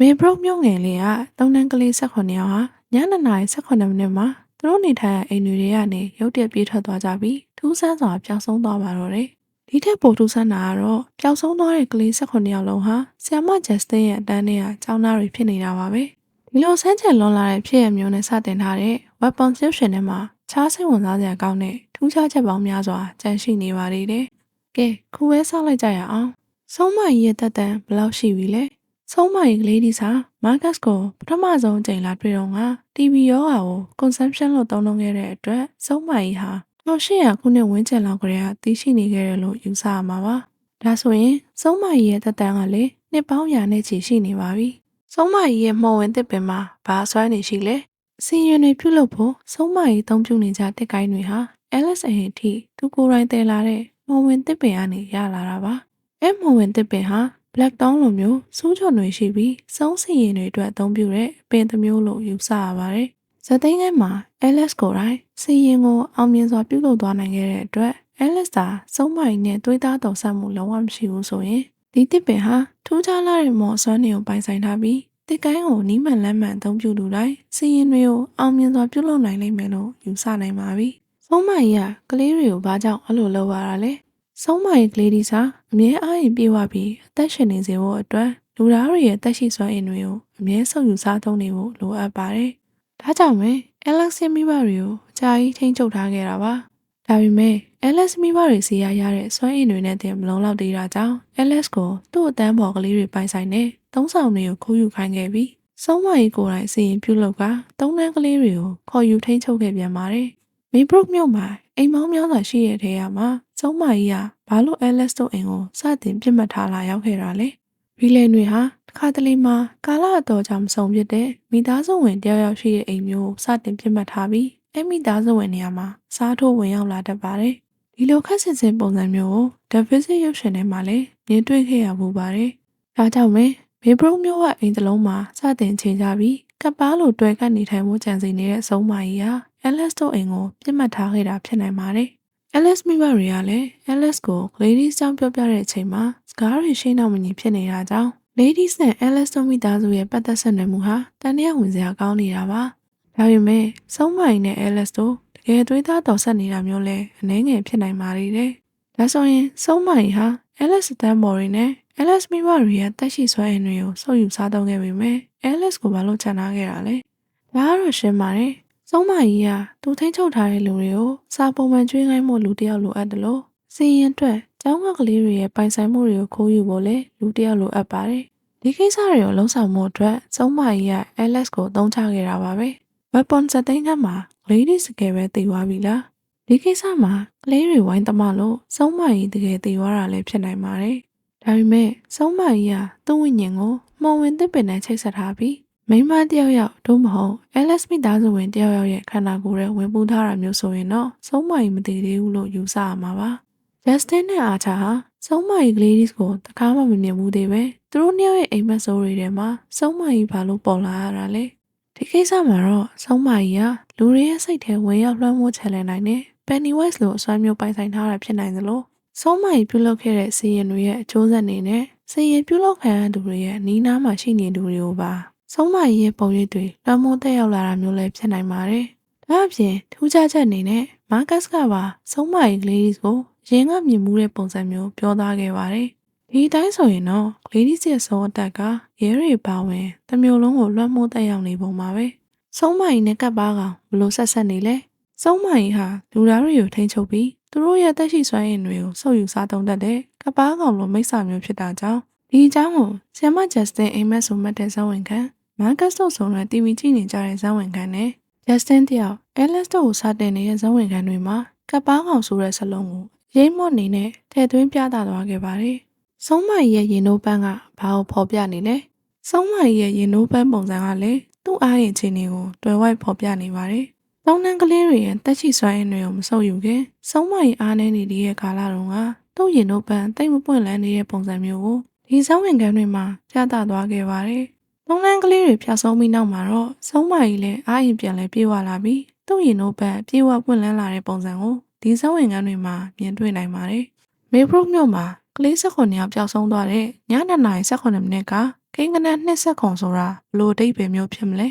မေဘရုတ်မြို့ငယ်လေးကတုံတန်းကလေး18ယောက်ဟာညနေနာရီ18မိနစ်မှာသူတို့နေထိုင်ရာအိမ်တွေထဲကနေရုတ်တရက်ပြေးထွက်သွားကြပြီးထူးဆန်းစွာပျောက်ဆုံးသွားပါတော့တယ်။ဒီထက်ပိုထူးဆန်းတာကတော့ပျောက်ဆုံးသွားတဲ့ကလေး18ယောက်လုံးဟာဆီယမဂျက်စတင်ရဲ့အတန်းထဲကကျောင်းသားတွေဖြစ်နေတာပါပဲ။ဒီလိုဆန်းချင်လွန်လာတဲ့ဖြစ်ရမျိုးနဲ့စတင်ထားတဲ့ weapon description ထဲမှာခြားစိတ်ဝင်စားစရာကောင်းတဲ့ထူးခြားချက်ပေါင်းများစွာကျန်ရှိနေပါသေးတယ်။ကဲခုပဲဆောက်လိုက်ကြရအောင်။ဆုံးမကြီးရဲ့တက်တန်ဘယ်လောက်ရှိပြီလဲ။ ဆုံးမကြီးကလေးဒီစာမာကတ်ကိုပထမဆုံးအကြိမ်လာတွေ့တော့က TV ရောဂါကို consumption လို့သုံးနှုန်းခဲ့တဲ့အတွက်ဆုံးမကြီးဟာ1800ခုနှစ်ဝန်းကျင်လောက်ကတည်းကသိရှိနေခဲ့တယ်လို့ယူဆရမှာပါ။ဒါဆိုရင်ဆုံးမကြီးရဲ့သက်တမ်းကလည်းနှစ်ပေါင်းရာနဲ့ချီရှိနေပါပြီ။ဆုံးမကြီးရဲ့မှော်ဝင်သစ်ပင်မှာဘာဆွဲနေရှိလဲ။စီရင်တွေပြုတ်လို့ဖို့ဆုံးမကြီးအသုံးပြုနေကြတက်ကိုင်းတွေဟာ LSA အထိသူကိုယ်တိုင်တည်လာတဲ့မှော်ဝင်သစ်ပင်ကနေရလာတာပါ။အဲမှော်ဝင်သစ်ပင်ဟာ black town လိုမျိုးစူးချွန်တွေရှိပြီးစုံးစီရင်တွေအတွက်အသုံးပြုတဲ့ပင်တစ်မျိုးလို့ယူဆရပါတယ်။ဇသိန်းထဲမှာ LS ကိုယ်တိုင်စီရင်ကိုအောင်မြင်စွာပြုလုပ်သွားနိုင်ခဲ့တဲ့အတွက် LS သာစုံးမိုင်နဲ့သွေးသားတော်ဆက်မှုလုံးဝမရှိဘူးဆိုရင်ဒီတစ်ပင်ဟာထူးခြားလာတဲ့မော်ဆွမ်းတွေကိုပိုင်ဆိုင်ထားပြီးတစ်ကိုင်းကိုနီးမှန်လမ်းမှန်အသုံးပြုလူတိုင်းစီရင်တွေကိုအောင်မြင်စွာပြုလုပ်နိုင်လိမ့်မယ်လို့ယူဆနိုင်ပါပြီ။စုံးမိုင်ကကလေးတွေကိုဘာကြောင့်အဲ့လိုလုပ်ရတာလဲ။ ဆုံးမရဲ့ကလေးဒီစာအမြဲအားရင်ပြေဝပြီးအသက်ရှင်နေစေဖို့အတွက်လူသားတွေရဲ့တက်ရှိစွမ်းအင်တွေကိုအမြဲဆုပ်ယူစားသုံးနေဖို့လိုအပ်ပါတယ်။ဒါကြောင့်ပဲ Alex ရဲ့မိဘတွေကိုအကြာကြီးထိန်းချုပ်ထားခဲ့တာပါ။ဒါပေမဲ့ Alex မိဘတွေစီရရတဲ့စွမ်းအင်တွေနဲ့တင်မလုံးလောက်သေးတာကြောင့် Alex ကိုသူ့အတန်းပေါ်ကလေးတွေပိုင်ဆိုင်တဲ့သုံးဆောင်တွေကိုခိုးယူခိုင်းခဲ့ပြီးဆုံးမကြီးကိုယ်တိုင်စီရင်ပြုလုပ်ကသုံးနှန်းကလေးတွေကိုခေါ်ယူထိန်းချုပ်ခဲ့ပြန်ပါတယ်။မေဘရုတ်မြို့မှာ အိမ်မောင်းများစွာရှိတဲ့ထဲကမှစုံမကြီးကဘာလို့အဲလက်စ်တို့အိမ်ကိုစတင်ပြစ်မှတ်ထားလာရောက်ခဲ့တာလဲဘီလန်တွေဟာတစ်ခါတလေမှာကာလအတော်ကြောင့်မဆုံးဖြစ်တဲ့မိသားစုဝင်တယောက်ယောက်ရှိတဲ့အိမ်မျိုးကိုစတင်ပြစ်မှတ်ထားပြီးအဲမိသားစုဝင်နေရာမှာစားထိုးဝင်ရောက်လာတတ်ပါတယ်ဒီလိုခက်ဆင်ဆင်ပုံစံမျိုးကိုဒဗစ်စစ်ရုပ်ရှင်ထဲမှာလည်းမြင်တွေ့ခဲ့ရမှုပါတယ်ဒါကြောင့်ပဲမေဘရုတ်မျိုးကအိမ်တစ်လုံးမှာစတင်ချိန်ကြပြီးကပ်ပါလိုတွဲကပ်နေထိုင်မှုကြံစီနေတဲ့အဆုံးမကြီးဟာ အဲလက်စ်တို့အိမ်ကိုပြစ်မှတ်ထားခဲ့တာဖြစ်နိုင်ပါတယ်။ Alice မိဘတွေကလည်း Alice ကို Ladies ကြောင့်ပြောပြတဲ့အချိန်မှာစကားတွေရှင်းတော့မညီဖြစ်နေတာကြောင့် Ladies နဲ့ Alice တို့မိသားစုရဲ့ပတ်သက်ဆက်နွယ်မှုဟာတန်တရားဝင်စရာကောင်းနေတာပါ။ဒါပေမဲ့ဆုံးမရင်နဲ့ Alice တို့တကယ်သွေးသားတော်ဆက်နေတာမျိုးလဲအနှဲငယ်ဖြစ်နိုင်ပါလေတယ်။ဒါဆိုရင်ဆုံးမရင်ဟာ Alice တန်းမော်ရီနဲ့ Alice မိဘတွေရဲ့တက်ရှိစွမ်းအင်တွေကိုစုပ်ယူစားသုံးခဲ့ပေမဲ့ Alice ကိုဘာလို့ချန်ထားခဲ့တာလဲ။ဒါကတော့ရှင်းပါတယ်။ ဆုံးမကြီးကသူထိန်းချုပ်ထားတဲ့လူတွေကိုစာပုံမှန်ကျွေးခိုင်းမှုလူတစ်ယောက်လိုအပ်တယ်လို့စီရင်အတွက်ကျောင်းကကလေးတွေရဲ့ပိုင်ဆိုင်မှုတွေကိုခိုးယူဖို့လဲလူတစ်ယောက်လိုအပ်ပါတယ်။ဒီကိစ္စတွေကိုလုံးဆောင်မှုအတွက်ဆုံးမကြီးက Alex ကိုအသုံးချခဲ့တာပါပဲ။ weapon စက်သိန်းထဲမှာ lady စကယ်ပဲတည်သွားပြီလား။ဒီကိစ္စမှာကလေးတွေဝိုင်းသမားလို့ဆုံးမကြီးတကယ်တည်သွားတာလည်းဖြစ်နိုင်ပါတယ်။ဒါပေမဲ့ဆုံးမကြီးကသူ့ဝိညာဉ်ကိုမှောင်ဝင်သစ်ပင်နဲ့ချိတ်ဆက်ထားပြီး မိန်းမတစ်ယောက်ယောက်တို့မဟုတ် LS မိသားစုဝင်တစ်ယောက်ယောက်ရဲ့ခန္ဓာကိုယ်ရဲ့ဝင်ပူးထားတာမျိုးဆိုရင်တော့ဆုံးမကြီးမတည်သေးဘူးလို့ယူဆရမှာပါ။ Justin နဲ့ Archer ဟာဆုံးမကြီး Gladys ကိုတခါမှမမြင်ဘူးသေးပဲသူတို့နှစ်ယောက်ရဲ့အိမ်မက်ဆိုးတွေထဲမှာဆုံးမကြီးဘာလို့ပေါ်လာရတာလဲဒီကိစ္စမှာတော့ဆုံးမကြီးကလူတွေရဲ့စိတ်ထဲဝင်ရောက်လွှမ်းမိုးချယ်လှယ်နိုင်တဲ့ Pennywise လိုအစွမ်းမျိုးပိုင်ဆိုင်ထားတာဖြစ်နိုင်သလိုဆုံးမကြီးပြုလုပ်ခဲ့တဲ့စီရင်တွေရဲ့အကျိုးဆက်အနေနဲ့စီရင်ပြုလုပ်ခံရသူတွေရဲ့နီးနားမှာရှိနေသူတွေကိုပါ ဆုံးမကြီးရဲ့ပုံရိပ်တွေလွှမ်းမိုးတက်ရောက်လာတာမျိုးလည်းဖြစ်နိုင်ပါတယ်။ဒါအပြင်ထူးခြားချက်အနေနဲ့မာကတ်စ်ကပါဆုံးမကြီး Gladys ကိုရင်းကမြင်မှုတဲ့ပုံစံမျိုးပြောသားခဲ့ပါတယ်။ဒီအတိုင်းဆိုရင်တော့ Gladys ရဲ့ဆုံးအတက်ကရဲတွေပါဝင်တမျိုးလုံးကိုလွှမ်းမိုးတက်ရောက်နေပုံပါပဲ။ဆုံးမကြီးနဲ့ကပ်ပါကောင်ဘလို့ဆက်ဆက်နေလဲ။ဆုံးမကြီးဟာလူသားတွေကိုထိန်းချုပ်ပြီးသူတို့ရဲ့တက်ရှိစွမ်းရည်တွေကိုစုပ်ယူစားသုံးတတ်တဲ့ကပ်ပါကောင်လိုမိစ္ဆာမျိုးဖြစ်တာကြောင့်ဒီအကြောင်းကိုဆီယမဂျက်စတင်အိမ်မက်ဆိုမှတ်တဲ့ဇဝင်ခံ မာကတ်စ်တို့ဆုံတဲ့ TV ကြည့်နေကြတဲ့ဇဝင်ခံနဲ့ဂျက်စတင်တယောက်အဲလက်စ်တို့ကိုစတင်နေတဲ့ဇဝင်ခံတွေမှာကပ်ပါကောင်ဆိုတဲ့စလုံးကိုရိမ့်မော့နေနဲ့ထည့်သွင်းပြသသွားခဲ့ပါတယ်။ဆုံးမကြီးရဲ့ရင်နိုးပန်းကဘာကိုဖော်ပြနေလဲ။ဆုံးမကြီးရဲ့ရင်နိုးပန်းပုံစံကလည်းသူ့အားရင်ချင်းတွေကိုတွယ်ဝိုက်ဖော်ပြနေပါတယ်။တောင်းတန်းကလေးတွေရဲ့တက်ချီစွမ်းရည်တွေကိုမဆုပ်ယူခင်ဆုံးမကြီးအားနေနေတဲ့ကာလတုန်းကသူ့ရင်နိုးပန်းတိတ်မပွင့်လန်းနေတဲ့ပုံစံမျိုးကိုဒီဇဝင်ခံတွေမှာပြသသွားခဲ့ပါတယ်။ သုံးလန်းကလေးတွေဖြတ်ဆုံးပြီးနောက်မှာတော့ဆုံးမကြီးလည်းအားရင်ပြန်လဲပြေးဝလာပြီးသူ့ရင်တို့ဘက်ပြေးဝပွင့်လန်းလာတဲ့ပုံစံကိုဒီဇဝင်ခံတွေမှာမြင်တွေ့နိုင်ပါတယ်။မေဘရုတ်မြို့မှာကလေး၁၉ယောက်ပျောက်ဆုံးသွားတဲ့ညနေနာရီ၁၉မိနစ်ကကိန်းကနန်းနှစ်ဆက်ခွန်ဆိုတာဘလို့အဓိပ္ပာယ်မျိုးဖြစ်မလဲ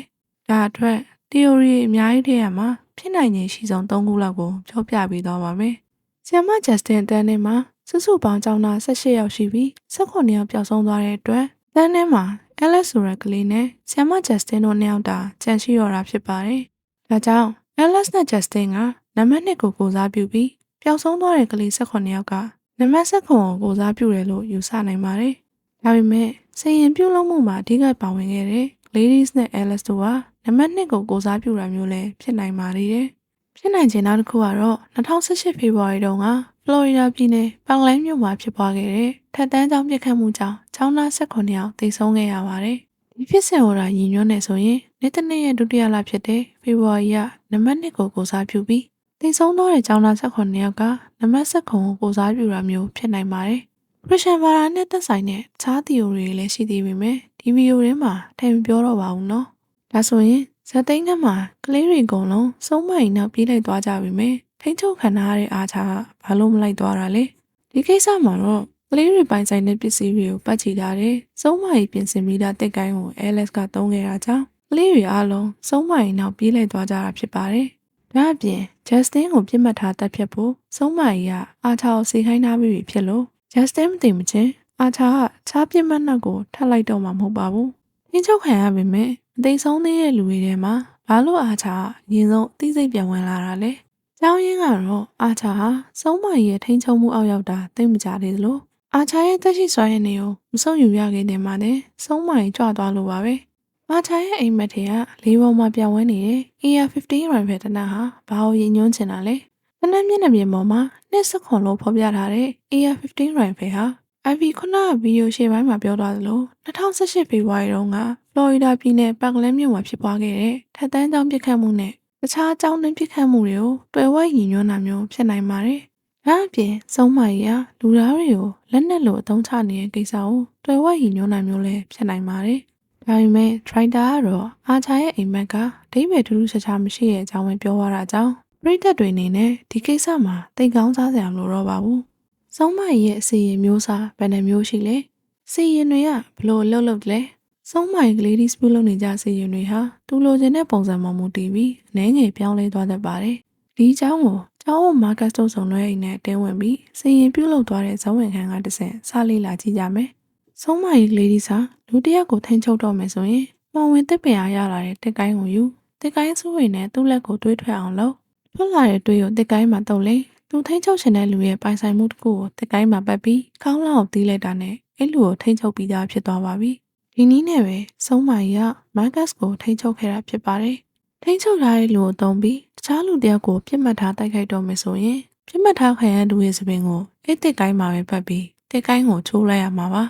ဒါအတွက် theory အများကြီးတည်းရမှာဖြစ်နိုင်ခြင်းရှိဆုံး၃ခုလောက်ကိုပြောပြပေးသွားပါမယ်။ဆီယမ Justin တန်းထဲမှာစုစုပေါင်းကျောင်းသား18ယောက်ရှိပြီး18ယောက်ပျောက်ဆုံးသွားတဲ့အတွက်တန်းထဲမှာ Alex ဆိုတဲ့ကလေးနဲ့ဆီယမ Justin တို့နှစ်ယောက်တာကြံရှိတော့တာဖြစ်ပါတယ်။ဒါကြောင့် Alex နဲ့ Justin ကနံပါတ်2ကိုကိုစားပြုပြီးပျောက်ဆုံးသွားတဲ့ကလေး18ယောက်ကနံပါတ်7ကိုကိုစားပြုတယ်လို့ယူဆနိုင်ပါတယ်။ဒါပေမဲ့စင်ရင်ပြုတ်လုံးမှုမှာအဓိကပါဝင်ခဲ့တဲ့ Ladies နဲ့ Alex တို့ကနံပါတ်2ကိုကိုစားပြုတာမျိုးလည်းဖြစ်နိုင်ပါသေးတယ်။ဖြစ်နိုင်ခြင်းနောက်တစ်ခုကတော့2018ဖေဖော်ဝါရီတုန်းက ဖလော်ရီဒါပြည်နယ်ပန်လန်းမြို့မှာဖြစ်ပွားခဲ့တဲ့ထက်တန်းကျောင်းပြစ်ခတ်မှုကြောင့်ကျောင်းသား18ယောက်သေဆုံးခဲ့ရပါတယ်။ဒီဖြစ်စဉ်ကိုဒါရည်ညွှန်းနေဆိုရင်နေ့တစ်နေ့ရဲ့ဒုတိယလဖြစ်တဲ့ဖေဖော်ဝါရီကနံပါတ်2ကိုကိုစားပြုပြီးသေဆုံးသောတဲ့ကျောင်းသား18ယောက်ကနံပါတ်7ကိုကိုစားပြုတာမျိုးဖြစ်နိုင်ပါတယ်။ခရစ်ယာန်ဘာသာနဲ့သက်ဆိုင်တဲ့ခြားသီယိုတွေလည်းရှိသေးပေမဲ့ဒီဗီဒီယိုထဲမှာထည့်မပြောတော့ပါဘူးနော်။ဒါဆိုရင်ဇက်သိန်းကမှာကလေးတွေအကုန်လုံးစုံးမရင်နောက်ပြေးလိုက်သွားကြပြီမယ် ထိန်းချုပ်ခံထားရတဲ့အားချာဘာလို့မလိုက်သွားတာလဲဒီကိစ္စမှာတော့ကလေးတွေပိုင်ဆိုင်တဲ့ပစ္စည်းတွေကိုပတ်ချီထားတယ်စုံးမရင်ပြင်ဆင်ပြီးသားတက်ကိုင်းကို Alex ကတုံးခဲ့တာကြောင့်ကလေးတွေအားလုံးစုံးမရင်နောက်ပြေးလိုက်သွားကြတာဖြစ်ပါတယ်ဒါအပြင် Justin ကိုပြစ်မှတ်ထားတပ်ဖြတ်ဖို့စုံးမကြီးကအာချာကိုစေခိုင်းထားပြီးဖြစ်လို့ Justin မသိမချင်းအာချာကခြားပြစ်မှတ်နောက်ကိုထပ်လိုက်တော့မှာမဟုတ်ပါဘူး။ရင်းချုပ်ခံရပေမဲ့အသိဆုံးသေးတဲ့လူတွေထဲမှာဘာလို့အာချာအရင်ဆုံးအသိစိတ်ပြန်ဝင်လာတာလဲ။ ကျောင်းရင်းကတော့အာချာဟာစုံးမရဲ့ထိန်ချုံမှုအောက်ရောက်တာသိမကြသေးသလိုအာချာရဲ့တက်ရှိစွာရဲ့နေကိုမဆုံးယူရခဲ့တယ်မှလည်းစုံးမရင်ကြွသွားလို့ပါပဲ။အာချာရဲ့အိမ်မက်ထဲကလေးပေါ်မှာပြောင်းဝဲနေတဲ့ AR-15 rifle တနက်ဟာဘာကိုရင်ညွှန်းချင်တာလဲ။တနက်မျက်နှာပြင်ပေါ်မှာနှစ်စခွန်လို့ဖော်ပြထားတဲ့ AR-15 rifle ဟာ IV ခုနကဗီဒီယိုရှေ့ပိုင်းမှာပြောသွားသလို2018ဖေဖော်ဝါရီတုန်းကဖလော်ရီဒါပြည်နယ်ပက်ကလန်မြို့မှာဖြစ်ပွားခဲ့တဲ့ထက်တန်းကျောင်းပစ်ခတ်မှုနဲ့ တခြားကျောင်းတွင်းပစ်ခတ်မှုတွေကိုတွယ်ဝဲရည်ညွှန်းတာမျိုးဖြစ်နိုင်ပါတယ်။ဒါအပြင်စုံမကြီးကလူသားတွေကိုလက်နက်လိုအသုံးချနေတဲ့ကိစ္စကိုတွယ်ဝဲရည်ညွှန်းတာမျိုးလည်းဖြစ်နိုင်ပါတယ်။ဒါပေမဲ့ Driver ကတော့အာချာရဲ့အိမ်မက်ကဒိဗေထူးထူးခြားခြားမရှိတဲ့အကြောင်းပဲပြောသွားတာကြောင့်ပြည်သက်တွေအနေနဲ့ဒီကိစ္စမှာတိတ်ကောင်းစားစရာမလိုတော့ပါဘူး။စုံမကြီးရဲ့အစီရင်မျိုးစားဘယ်နှမျိုးရှိလဲ။စီရင်တွေကဘလို့အလုပ်လုပ်လဲ။ စုံမကြီးကလေးဒီစပူလုပ်နေကြစီရင်တွေဟာသူလိုချင်တဲ့ပုံစံမှမူတည်ပြီးအနေငယ်ပြောင်းလဲသွားတတ်ပါတယ်။ဒီအကြောင်းကိုကျောင်းဝမာကတ်တို့ဆောင်လွှဲအိမ်နဲ့တင်းဝင်ပြီးစီရင်ပြုတ်လုပ်သွားတဲ့ဇောင်းဝင်ခန်းကတဆင့်စလေးလာကြည့်ကြမယ်။စုံမကြီးကလေးဒီစာလူတစ်ယောက်ကိုထိန်းချုပ်တော့မယ်ဆိုရင်မောင်ဝင်တစ်ပင်အားရလာတဲ့တက်ကိုင်းကိုယူတက်ကိုင်းစုဝင်နဲ့သူ့လက်ကိုတွေးထွက်အောင်လုပ်ထွက်လာတဲ့တွေးကိုတက်ကိုင်းမှာတုပ်လေသူထိန်းချုပ်ချင်တဲ့လူရဲ့ပိုင်ဆိုင်မှုတစ်ခုကိုတက်ကိုင်းမှာပတ်ပြီးခေါင်းလောက်တီးလိုက်တာနဲ့အဲ့လူကိုထိန်းချုပ်ပြီးသားဖြစ်သွားပါပြီ ဒီနည်းနဲ့ပဲစုံမကြီးကမန်ကတ်ကိုထိန်းချုပ်ခဲ့တာဖြစ်ပါတယ်ထိန်းချုပ်ထားတဲ့လူကိုတုံးပြီးတခြားလူတစ်ယောက်ကိုပြစ်မှတ်ထားတိုက်ခိုက်တော့မယ်ဆိုရင်ပြစ်မှတ်ထားခံရသူရဲ့စပင်ကိုအဲ့တက်ကိုင်းမှာပဲပတ်ပြီးတက်ကိုင်းကိုချိုးလိုက်ရမှာပါ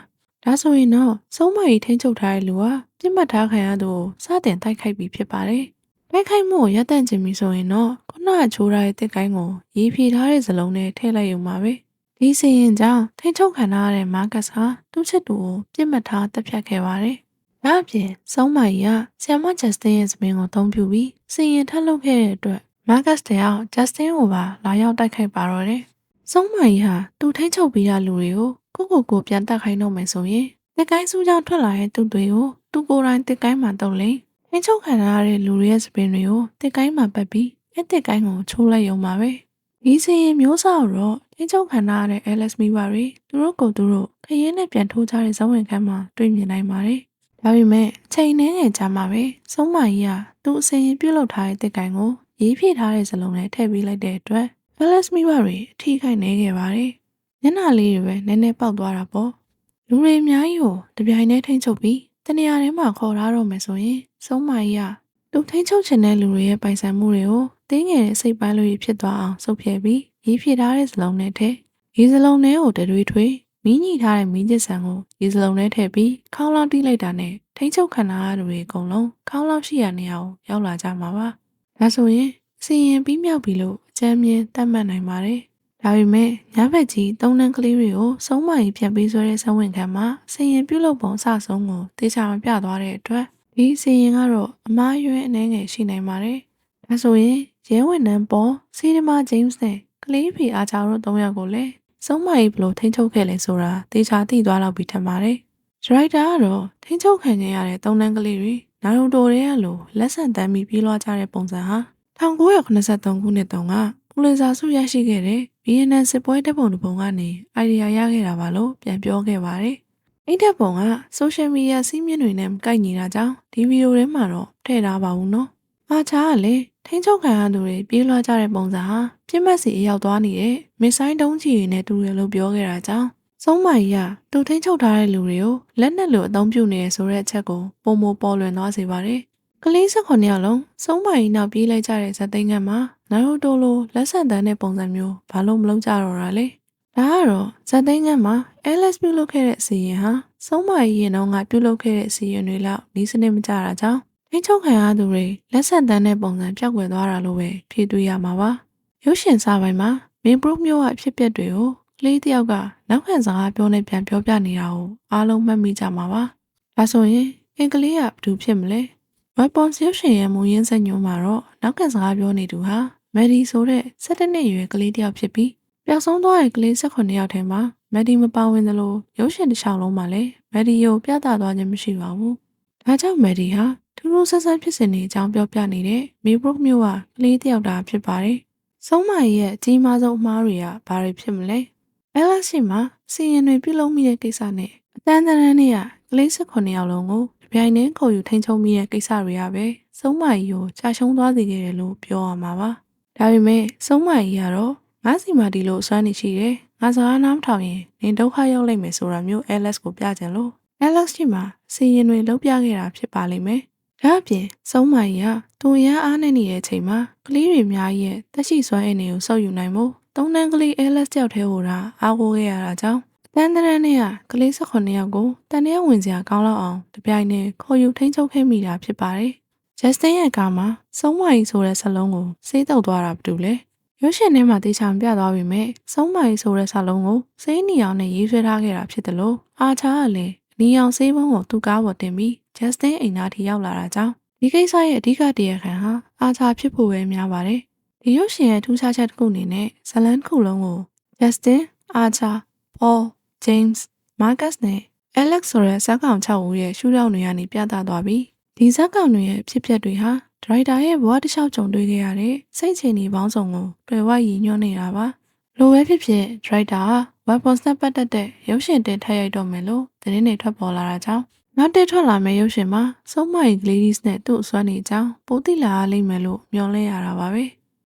ဒါဆိုရင်တော့စုံမကြီးထိန်းချုပ်ထားတဲ့လူကပြစ်မှတ်ထားခံရသူကိုစတင်တိုက်ခိုက်ပြီးဖြစ်ပါတယ်တိုက်ခိုက်မှုကိုရပ်တန့်ခြင်းပြီဆိုရင်တော့ခုနကချိုးထားတဲ့တက်ကိုင်းကိုရေးဖြေထားတဲ့ဇလုံးနဲ့ထည့်လိုက်ရုံပါပဲ ဒီစီရင်ကြောင့်ထိန်းချုပ်ခံထားရတဲ့မာကတ်ဟာသူ့ချစ်သူကိုပြစ်မှတ်ထားတပ်ဖြတ်ခဲ့ပါတယ်။ဒါအပြင်စုံးမကြီးကဆီယမဂျက်စတင်ရဲ့စပင်ကိုအသုံးပြုပြီးစီရင်ထပ်လုပ်ခဲ့တဲ့အတွက်မာကတ်တယောက်ဂျက်စတင်ကိုပါလာရောက်တိုက်ခိုက်ပါတော့တယ်။စုံးမကြီးဟာသူထိန်းချုပ်ပြီးတဲ့လူတွေကိုကိုကိုကိုပြန်တက်ခိုင်းတော့မယ်ဆိုရင်တက်ကိုင်းစုကြောင့်ထွက်လာတဲ့သူတွေကိုသူကိုယ်တိုင်တက်ကိုင်းမှာတုံးလိမ့်ထိန်းချုပ်ခံရတဲ့လူတွေရဲ့စပင်တွေကိုတက်ကိုင်းမှာပတ်ပြီးအဲ့တက်ကိုင်းကိုချိုးလိုက်ရုံပါပဲ။ ဒီစီရင်မျိုးစားတော့ထိန်းချုပ်ခံရတဲ့ Alex မိဘတွေသူတို့ကိုယ်သူတို့ခရင်နဲ့ပြန်ထိုးကြတဲ့ဇောင်းဝင်ခန်းမှာတွေ့မြင်နိုင်ပါတယ်။ဒါပေမဲ့ချိန်နှင်းငယ်ကြာမှပဲစုံမကြီးကသူ့အစီရင်ပြုတ်လောက်ထားတဲ့တက်ကိုင်းကိုရေးပြထားတဲ့ဇလုံးနဲ့ထည့်ပေးလိုက်တဲ့အတွက် Alex မိဘတွေအထီးခိုက်နေခဲ့ပါတယ်။ညနာလေးတွေပဲနည်းနည်းပေါက်သွားတာပေါ့။လူတွေအများကြီးကိုတပြိုင်တည်းထိန်းချုပ်ပြီးတနေရာထဲမှာခေါ်ထားတော့မယ်ဆိုရင်စုံမကြီးက သူထိန်းချုပ်ချင်တဲ့လူတွေရဲ့ပိုင်ဆိုင်မှုတွေကိုတင်းငယ်တဲ့စိတ်ပိုင်းလိုဖြစ်သွားအောင်စုပ်ဖြဲပြီးရေးဖြစ်ထားတဲ့စလုံးနဲ့ထည့်ရေးစလုံးထဲကိုတတွေးထွေးမီးညှိထားတဲ့မီးကျဆန်ကိုရေးစလုံးထဲထည့်ပြီးခေါင်းလောင်းတီးလိုက်တာနဲ့ထိန်းချုပ်ခံထားရတဲ့တွေအကုန်လုံးခေါင်းလောင်းရှိရနေအောင်ရောက်လာကြမှာပါဒါဆိုရင်စီရင်ပြီးမြောက်ပြီလို့အချမ်းမြင်တတ်မှတ်နိုင်ပါတယ်ဒါပေမဲ့ညဘက်ကြီးသုံးနှန်းကလေးတွေကိုစုံးမကြီးပြန်ပေးဆွဲတဲ့ဇဝင်ခံမှာစီရင်ပြုတ်လို့ပုံစဆုံးကိုတေချာမပြသွားတဲ့အတွက် ဒီစီရင်ကတော့အမားရွယ်အနေငယ်ရှိနိုင်ပါတယ်ဒါဆိုရင်ရဲဝင်နန်းပေါ်စီဒီမာဂျိမ်းစ်နဲ့ကလေးဖီအားချာတို့၃ယောက်ကိုလည်းစုံမကြီးဘလို့ထိန်းချုပ်ခဲ့လဲဆိုတာတေချာသိသွားတော့ပြီထင်ပါတယ်ဒရိုက်တာကတော့ထိန်းချုပ်ခံနေရတဲ့တုံးတန်းကလေးတွေနာရုံတိုတွေကလိုလက်ဆန်တမ်းပြီးပြေးလွှားကြတဲ့ပုံစံဟာ1983ခုနှစ်တုန်းကပူလင်ဇာဆုရရှိခဲ့တဲ့ဗီယက်နမ်စစ်ပွဲတပ်ပုံတစ်ပုံကနေအိုင်ဒီယာရခဲ့တာပါလို့ပြန်ပြောခဲ့ပါတယ်။ အဲ့တပ်ပုံကဆိုရှယ်မီဒီယာစီးမြင့်တွေနဲ့မကိုက်ညီတာကြောင့်ဒီဗီဒီယိုထဲမှာတော့ထည့်ထားပါဘူးနော်။အားချားကလည်းထိန်းချုပ်ခံရသူတွေပြေးလွှားကြတဲ့ပုံစံဟာပြစ်မှတ်စီအရောက်သွားနေတဲ့မစ်ဆိုင်တုံးချီတွေနဲ့တူတယ်လို့ပြောခဲ့တာကြောင့်ဆုံးမကြီးကသူထိန်းချုပ်ထားတဲ့လူတွေကိုလက်နက်လိုအသုံးပြုနေရဆိုတဲ့အချက်ကိုပုံမပေါ်လွင်သွားစေပါတယ်။ကလေး၁9ယောက်လုံးဆုံးမကြီးနောက်ပြေးလိုက်ကြတဲ့ဇက်သိန်းကမှာနာရိုတိုလိုလက်ဆက်တန်းတဲ့ပုံစံမျိုးဘာလို့မလုပ်ကြတော့တာလဲ။ ဒါကတော့ဇက်သိန်းကမှာ LS ပြုလုပ်ခဲ့တဲ့အစီရင်ဟာဆုံးမကြီးရင်တော့ကပြုလုပ်ခဲ့တဲ့အစီရင်တွေလောက်နီးစနစ်မကြတာကြောင့်ထိန်းချုပ်ခံရသူတွေလက်ဆက်တန်းတဲ့ပုံစံပြောက်ွယ်သွားတာလို့ပဲဖြေတွေ့ရမှာပါ။ရုပ်ရှင်စာပိုင်းမှာမင်းဘရုတ်မျိုးကအဖြစ်အပျက်တွေကိုကလေးတစ်ယောက်ကနောက်ခံစကားပြောနေပြန်ပြောပြနေတာကိုအားလုံးမှတ်မိကြမှာပါ။ဒါဆိုရင်အင်္ဂလိပ်ကဘာလို့ဖြစ်မလဲ။ Weapon ရုပ်ရှင်ရဲ့မူရင်းစက်ညွှန်းမှာတော့နောက်ခံစကားပြောနေသူဟာမယ်ဒီဆိုတဲ့17နှစ်အရွယ်ကလေးတစ်ယောက်ဖြစ်ပြီး ပျောက်ဆုံးသွားတဲ့ကလေး18ယောက်ထဲမှာမက်ဒီမပါဝင်သလိုရုပ်ရှင်တစ်ချောင်းလုံးမှာလည်းမက်ဒီကိုပြသသွားခြင်းမရှိပါဘူး။ဒါကြောင့်မက်ဒီဟာထူးထူးဆန်းဆန်းဖြစ်စဉ်တွေအကြောင်းပြောပြနေတဲ့မီဘရုတ်မျိုးကကလေးတစ်ယောက်တာဖြစ်ပါတယ်။ဆုံးမကြီးရဲ့အကြီးမားဆုံးအမှားတွေကဘာတွေဖြစ်မလဲ။ LS ရှိမှာစီရင်တွေပြုလုပ်မိတဲ့ကိစ္စနဲ့အတန်းတန်းနဲ့ကကလေး18ယောက်လုံးကိုဒီပြိုင်နဲ့ခေါ်ယူထိန်းချုပ်မိတဲ့ကိစ္စတွေကပဲဆုံးမကြီးကိုကြာရှုံးသွားစေခဲ့တယ်လို့ပြောရမှာပါ။ဒါပေမဲ့ဆုံးမကြီးကတော့ ငါစီမာဒီလိုအစွမ်းနေရှိတယ်။ငါစကားနားမထောင်ရင်နင်ဒုက္ခရောက်လိမ့်မယ်ဆိုတာမျိုး LS ကိုပြကြင်လို့ LS ရှိမှာစီရင်တွေလောက်ပြခဲ့တာဖြစ်ပါလိမ့်မယ်။ဒါအပြင်ဆုံးမကြီးကသူရန်အားနေနေတဲ့အချိန်မှာကလေးတွေအများကြီးရဲ့တက်ရှိစွမ်းအင်တွေကိုစောက်ယူနိုင်မှုသုံးတန်းကလေး LS တယောက်တည်းဟိုတာအားကိုးခဲ့ရတာကြောင့်တန်းတန်းနဲ့ကကလေး18ယောက်ကိုတန်ရဲဝင်စရာကောင်းလောက်အောင်တပြိုင်နက်ခေါ်ယူထိန်းချုပ်ခဲ့မိတာဖြစ်ပါတယ်။ Justin ရဲ့ကားမှာဆုံးမကြီးဆိုတဲ့ဇာတ်လုံးကိုစေးတုပ်သွားတာဘာတူလဲ။ ရုပ်ရှင်ထဲမှာတေချာပြသွားပြီမဲ့ဆုံးမကြီးဆိုတဲ့ဇာတ်လုံးကိုစေးနီအောင်နဲ့ရေးဆွဲထားခဲ့တာဖြစ်တယ်လို့အာချာကလည်းနီအောင်စေးဘုံကိုသူ့ကားပေါ်တင်ပြီး Justin အိမ်သားထိရောက်လာတာကြောင့်ဒီကိစ္စရဲ့အဓိကတရားခံဟာအာချာဖြစ်ဖို့ပဲများပါတယ်။ဒီရုပ်ရှင်ရဲ့ထူးခြားချက်တစ်ခုအနေနဲ့ဇလန်တစ်ခုလုံးကို Justin, Archer, Paul, James, Marcus နဲ့ Alex ဆိုတဲ့ဇက်ကောင်6ဦးရဲ့ရှူထောက်တွေကနေပြသသွားပြီးဒီဇက်ကောင်တွေရဲ့ဖြစ်ပျက်တွေဟာ ဒရိုက်တာရဲ့ဘဝတစ်လျှောက်ကြုံတွေ့ခဲ့ရတဲ့စိတ်ချနေပေါင်းစုံကိုတွေ့ဝရည်ညွှန်းနေတာပါလိုပဲဖြစ်ဖြစ်ဒရိုက်တာဟာ weapons နဲ့ပတ်သက်တဲ့ရုပ်ရှင်တင်ထပ်ရိုက်တော့မယ်လို့သတင်းတွေထွက်ပေါ်လာတာကြောင့်နောက်တစ်ထွက်လာမယ့်ရုပ်ရှင်မှာစုံမရီ Gladys နဲ့သူ့အစွမ်းနေကြောင်းပိုသိလာရလိမ့်မယ်လို့မျှော်လင့်ရတာပါပဲ။